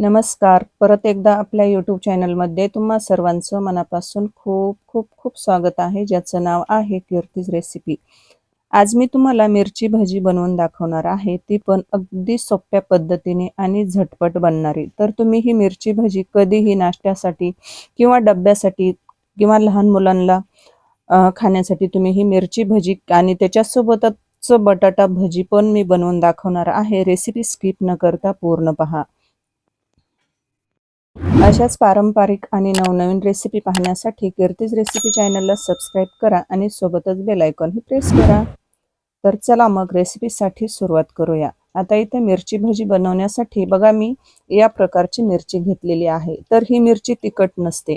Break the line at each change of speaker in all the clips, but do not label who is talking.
नमस्कार. परत एकदा आपल्या यूट्यूब चॅनलमध्ये तुम्हा सर्वांचं मनापासून खूप खूप खूप स्वागत आहे. ज्याचं नाव आहे कीर्तीज रेसिपी आज मी तुम्हाला मिरची भाजी बनवून दाखवणार आहे. ती पण अगदी सोप्या पद्धतीने आणि झटपट बनणारी. तर तुम्ही ही मिरची भाजी कधीही नाश्त्यासाठी किंवा डब्यासाठी किंवा लहान मुलांना खाण्यासाठी तुम्ही ही मिरची भजी आणि त्याच्यासोबतच बटाटा भजी पण मी बनवून दाखवणार आहे. रेसिपी स्किप न करता पूर्ण पहा. अशाच पारंपरिक आणि नवनवीन रेसिपी पाहण्यासाठी कीर्तीज रेसिपी चॅनलला सबस्क्राईब करा आणि सोबतच बेल आयकॉनही प्रेस करा. तर चला मग रेसिपीसाठी सुरुवात करूया. आता इथे मिरची भजी बनवण्यासाठी बघा मी या प्रकारची मिरची घेतलेली आहे. तर ही मिरची तिखट नसते.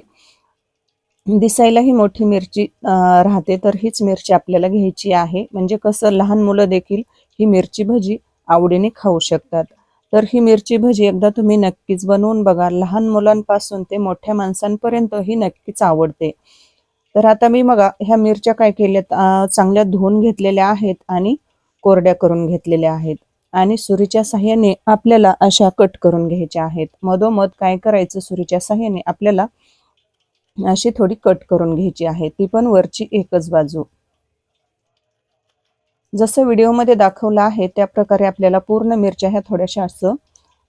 दिसायला ही मोठी मिरची राहते. तर हीच मिरची आपल्याला घ्यायची आहे. म्हणजे कसं लहान मुलं देखील ही मिरची भजी आवडीने खाऊ शकतात. तर ही मिरची भजी एकदा तुम्ही नक्कीच बनवून बघा. लहान मुलांपासून ते मोठ्या माणसांपर्यंत ही नक्कीच आवडते. तर आता मी बघा ह्या मिरच्या काय केल्यात? चांगल्या धुवून घेतलेल्या आहेत आणि कोरड्या करून घेतलेल्या आहेत. आणि सुरीच्या साह्याने आपल्याला अशा कट करून घ्यायच्या आहेत. मधोमध काय करायचं सुरीच्या साह्याने आपल्याला अशी थोडी कट करून घ्यायची आहे. ती पण वरची एकच बाजू. जसं व्हिडिओमध्ये दाखवलं आहे त्या प्रकारे आपल्याला पूर्ण मिरच्या ह्या थोड्याशा असं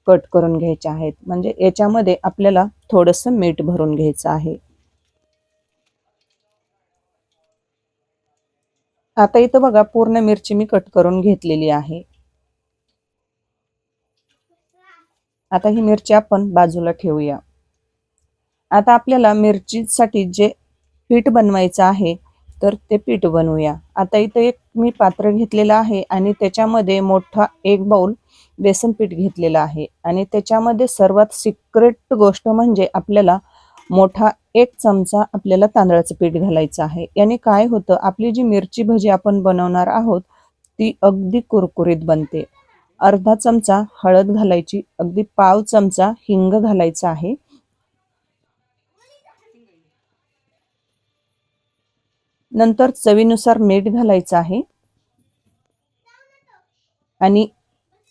कट करून घ्यायच्या आहेत. म्हणजे याच्यामध्ये आपल्याला थोडंसं मीठ भरून घ्यायचं आहे. आता इथं बघा पूर्ण मिरची मी कट करून घेतलेली आहे. आता ही मिरची आपण बाजूला ठेवूया. आता आपल्याला मिरचीसाठी जे पीठ बनवायचं आहे तर ते पीठ बनवूया. आता इथं एक मी पात्र घेतलेलं आहे आणि त्याच्यामध्ये मोठा एक बाउल बेसन पीठ घेतलेलं आहे. आणि त्याच्यामध्ये सर्वात सिक्रेट गोष्ट म्हणजे आपल्याला मोठा एक चमचा आपल्याला तांदळाचं पीठ घालायचं आहे. याने काय होतं आपली जी मिरची भजी आपण बनवणार आहोत ती अगदी कुरकुरीत बनते. अर्धा चमचा हळद घालायची अगदी पाव चमचा हिंग घालायचा आहे. नंतर चवीनुसार मीठ घालायचं आहे. आणि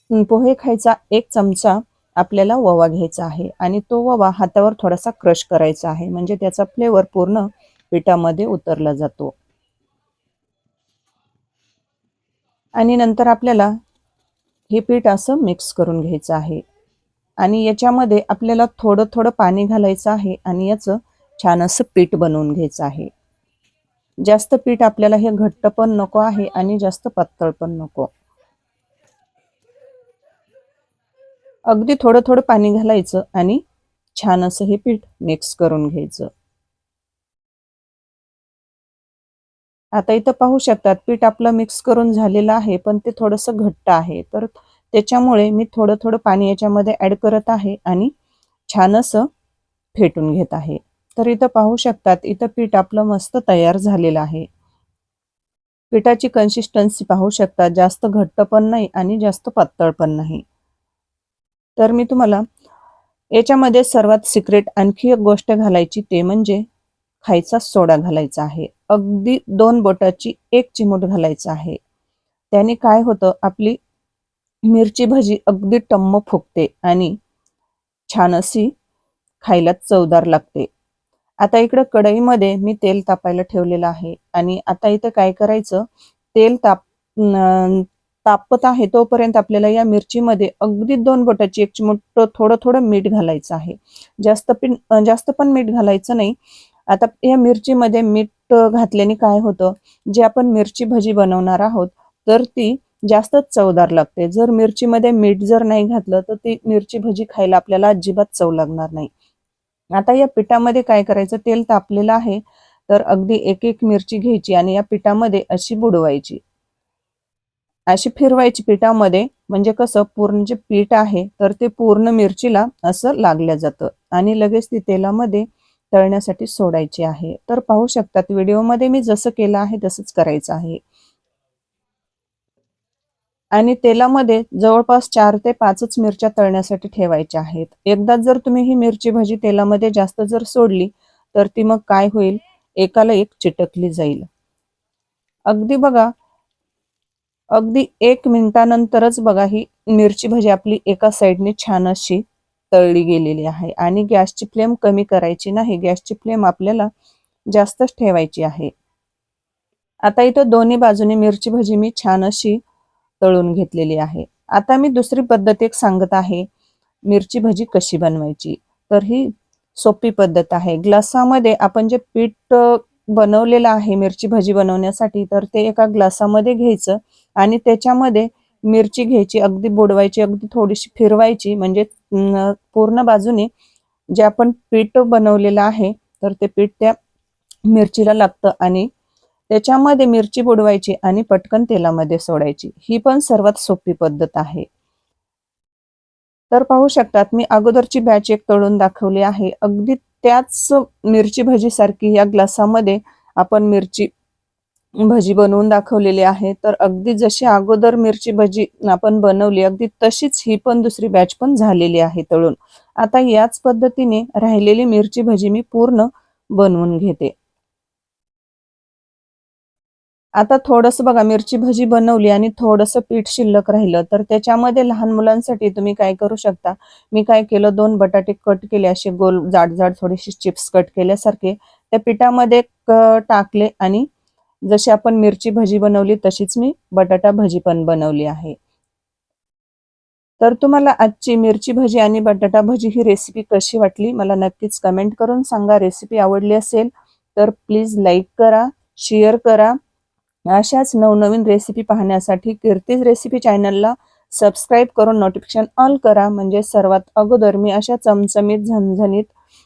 पोहे खायचा एक चमचा आपल्याला ओवा घ्यायचा आहे. आणि तो ओवा हातावर थोडासा क्रश करायचा आहे. म्हणजे त्याचा फ्लेवर पूर्ण पिठामध्ये उतरला जातो. आणि नंतर आपल्याला हे पीठ असं मिक्स करून घ्यायचं आहे. आणि याच्यामध्ये आपल्याला थोडं थोडं पाणी घालायचं आहे. आणि याचं छान असं पीठ बनवून घ्यायचं आहे. जास्त पीठ आपल्याला हे घट्ट पण नको आहे आणि जास्त पातळ पण नको. अगदी थोडं थोडं पाणी घालायचं आणि छान असं हे पीठ मिक्स करून घ्यायचं. आता इथं पाहू शकतात पीठ आपलं मिक्स करून झालेलं आहे पण ते थोडंसं घट्ट आहे. तर त्याच्यामुळे मी थोडं थोडं पाणी याच्यामध्ये ऍड करत आहे आणि छान असं फेटून घेत आहे. तर इथं पाहू शकतात इथं पीठ आपलं मस्त तयार झालेलं आहे. पिठाची कन्सिस्टन्सी पाहू शकता जास्त घट्ट पण नाही आणि जास्त पातळ पण नाही. तर मी तुम्हाला याच्यामध्ये सर्वात सिक्रेट आणखी एक गोष्ट घालायची ते म्हणजे खायचा सोडा घालायचा आहे. अगदी दोन बोटाची एक चिमूट घालायचा आहे. त्याने काय होतं आपली मिरची भजी अगदी टम्म फुगते आणि छान अशी खायला चवदार लागते. आता इकडं कढईमध्ये मी तेल तापायला ठेवलेलं आहे. आणि आता इथं काय करायचं? तेल ताप तापत आहे तोपर्यंत आपल्याला या मिरचीमध्ये अगदी दोन बोटाची एक चिमूट थोडं थोडं मीठ घालायचं आहे. जास्त पिन जास्त पण मीठ घालायचं नाही. आता या मिरचीमध्ये मीठ घातल्याने काय होतं? जे आपण मिरची भजी बनवणार आहोत तर ती जास्तच चवदार लागते. जर मिरचीमध्ये मीठ जर नाही घातलं तर ती मिरची भजी खायला आपल्याला अजिबात चव लागणार नाही. आता या पिठामध्ये काय करायचं? तेल तापलेलं आहे. तर अगदी एक एक मिरची घ्यायची आणि या पिठामध्ये अशी बुडवायची. अशी फिरवायची पिठामध्ये. म्हणजे कसं? पूर्ण जे पीठ आहे तर ते पूर्ण मिरचीला असं लागलं जातं. आणि लगेच ती तेलामध्ये तळण्यासाठी सोडायची आहे. तर पाहू शकतात व्हिडिओमध्ये मी जसं केलं आहे तसंच करायचं आहे. आणि तेलामध्ये जवळपास चार ते पाचच मिरच्या तळण्यासाठी ठेवायच्या आहेत. एकदा जर तुम्ही ही मिरची भाजी तेलामध्ये जास्त जर सोडली तर ती मग काय होईल? एकाला एक चिटकली जाईल. अगदी बघा अगदी एक मिनिटानंतरच बघा ही मिरची भाजी आपली एका साईडने छान अशी तळली गेलेली आहे आणि गॅसची फ्लेम कमी करायची नाही. गॅसची फ्लेम आपल्याला जास्तच ठेवायची आहे. आता इथं दोन्ही बाजूने मिरची भजी मी छान अशी तळून घेतलेली आहे. आता मी दुसरी पद्धत एक सांगत आहे. मिरची भजी कशी बनवायची? तर ही सोपी पद्धत आहे. ग्लासामध्ये आपण जे पीठ बनवलेलं आहे मिरची भजी बनवण्यासाठी तर ते एका ग्लासामध्ये घ्यायचं आणि त्याच्यामध्ये मिरची घ्यायची अगदी बुडवायची अगदी थोडीशी फिरवायची म्हणजे पूर्ण बाजूने जे आपण पीठ बनवलेलं आहे तर ते पीठ त्या मिरचीला लागतं आणि त्याच्यामध्ये मिरची बुडवायची आणि पटकन तेलामध्ये सोडायची. ही पण सर्वात सोपी पद्धत आहे. तर पाहू शकतात मी अगोदरची बॅच एक तळून दाखवली आहे. अगदी त्याच मिरची भजी सारखी या ग्लासामध्ये आपण मिरची भजी बनवून दाखवलेली आहे. तर अगदी जशी अगोदर मिरची भजी आपण बनवली अगदी तशीच ही पण दुसरी बॅच पण झालेली आहे तळून. आता याच पद्धतीने राहिलेली मिरची भजी मी पूर्ण बनवून घेते. आता थोडस बघा मिरची भजी बनवली आणि थोडस पीठ शिल्लक राहिलं तर त्याच्यामध्ये लहान मुलांसाठी तुम्ही काय करू शकता? मी काय केलं दोन बटाटे कट केले असे गोल जाड जाड थोडीशी चिप्स कट केल्यासारखे त्या पिठामध्ये टाकले आणि जशी आपण मिरची भजी बनवली तशीच मी बटाटा भजी पण बनवली आहे. तर तुम्हाला आजची मिरची भजी आणि बटाटा भजी ही रेसिपी कशी वाटली मला नक्कीच कमेंट करून सांगा. रेसिपी आवडली असेल तर प्लीज लाईक करा शेअर करा. अशाच नवनवीन रेसिपी पाहण्यासाठी कीर्तीज रेसिपी चॅनलला सबस्क्राईब करून नोटिफिकेशन ऑल करा. म्हणजे सर्वात अगोदर मी अशा चमचमीत झणझणीत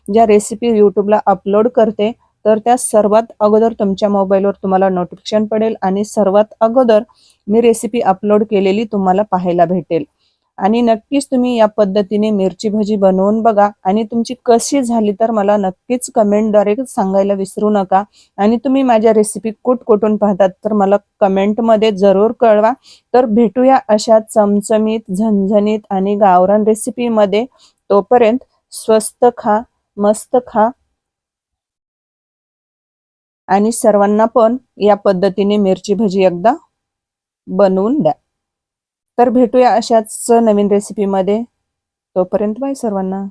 ज्या रेसिपी यूट्यूबला अपलोड करते तर त्या सर्वात अगोदर तुमच्या मोबाईलवर तुम्हाला नोटिफिकेशन पडेल आणि सर्वात अगोदर मी रेसिपी अपलोड केलेली तुम्हाला पाहायला भेटेल. आणि नक्कीच तुम्ही या पद्धतीने मिरची भजी बनवून बघा. आणि तुमची कशी झाली तर मला नक्कीच कमेंटद्वारे सांगायला विसरू नका. आणि तुम्ही माझ्या रेसिपी कुठ कुठून पाहतात तर मला कमेंटमध्ये जरूर कळवा. तर भेटूया अशा चमचमीत झणझणीत आणि गावरान रेसिपीमध्ये तोपर्यंत स्वस्त खा मस्त खा. आणि सर्वांना पण या पद्धतीने मिरची भजी एकदा बनवून द्या. तर भेटूया अशाच नवीन रेसिपीमध्ये तोपर्यंत बाय सर्वांना.